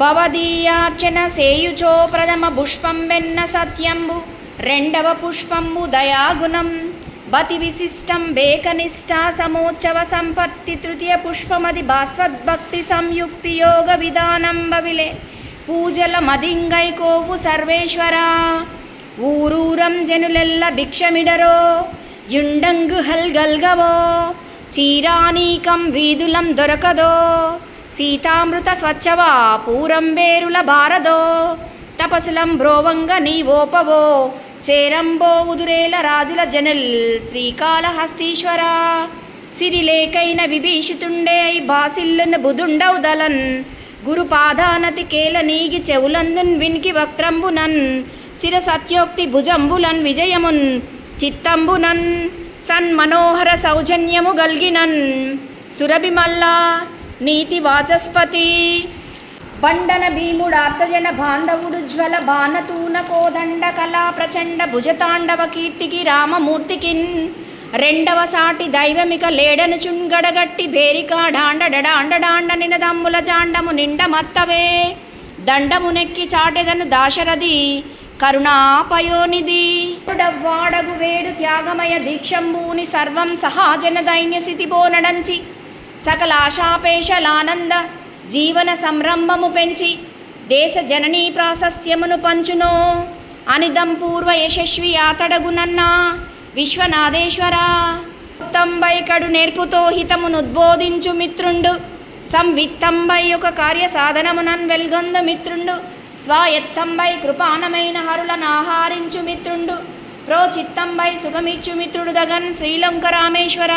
భవదీయార్చన సేయుచో ప్రథమ పుష్పం వెన్న సత్యంబు. రెండవ పుష్పంబు దయాగుణం. బతి విశిష్టం బేకనిష్ట సమోత్సవ సంపత్తి తృతీయ పుష్పమది భాస్వద్భక్తి సంయుక్తి యోగ విధానం బవిలే పూజల మదింగై కోవు సర్వేశ్వరా. ఊరూరం జనులెల్ల భిక్షమిడరో. యుండంగు హల్గల్గవో. చీరానీకం వీధులం దొరకదో. సీతామృత స్వచ్ఛవా పూరంబేరుల భారదో. తపసులం బ్రోవంగ నీవోపవో. చేరంబో ఉదురేల రాజుల జనల్ శ్రీకాళహస్తీశ్వర. సిరిలేకైన విభీషితుండే బాసిల్లున బుధుండౌదలన్ గురుపాదానతి కేల నీగి చెవులందున్ వినికి వక్త్రంబునన్. సిర సత్యోక్తి భుజంబులన్ విజయమున్ చిత్తంబునన్. సన్మనోహర సౌజన్యము గల్గినన్. సురభిమల్లా నీతి వాచస్పతి బండన భీముడు భీముడార్తజన బాంధవుడు జ్వల బాణతూన కోదండ కళా ప్రచండ భుజతాండవ కీర్తికి రామమూర్తికిన్. రెండవ సాటి దైవమిక లేడను చుంగడగట్టి బేరిక డాండ నినదమ్ముల జాండము నిండ మత్తవే దండమునెక్కి చాటెదను దాశరథి కరుణాపయోనిధి. వాడగు వేడు త్యాగమయ దీక్షంబూని సర్వం సహాజన దైన్య స్థితిపోనడంచి సకల ఆశాపేషలానంద జీవన సంరంభము పెంచి దేశ జననీ ప్రాశస్యమును పంచునో. అనిదం పూర్వ యశస్వి ఆతడగునన్నా విశ్వనాథేశ్వర ఉత్తంబై కడు నేర్పుతో హితమునుద్బోధించు మిత్రుండు. సంవిత్తంబై ఒక కార్య సాధనమునన్ వెల్గొంద మిత్రుండు. స్వాయత్తంబై కృపానమైన హరులను ఆహారించు మిత్రుండు. ప్రోచిత్తంబై సుఖమిచ్చు మిత్రుడు దగన్ శ్రీలంక రామేశ్వర.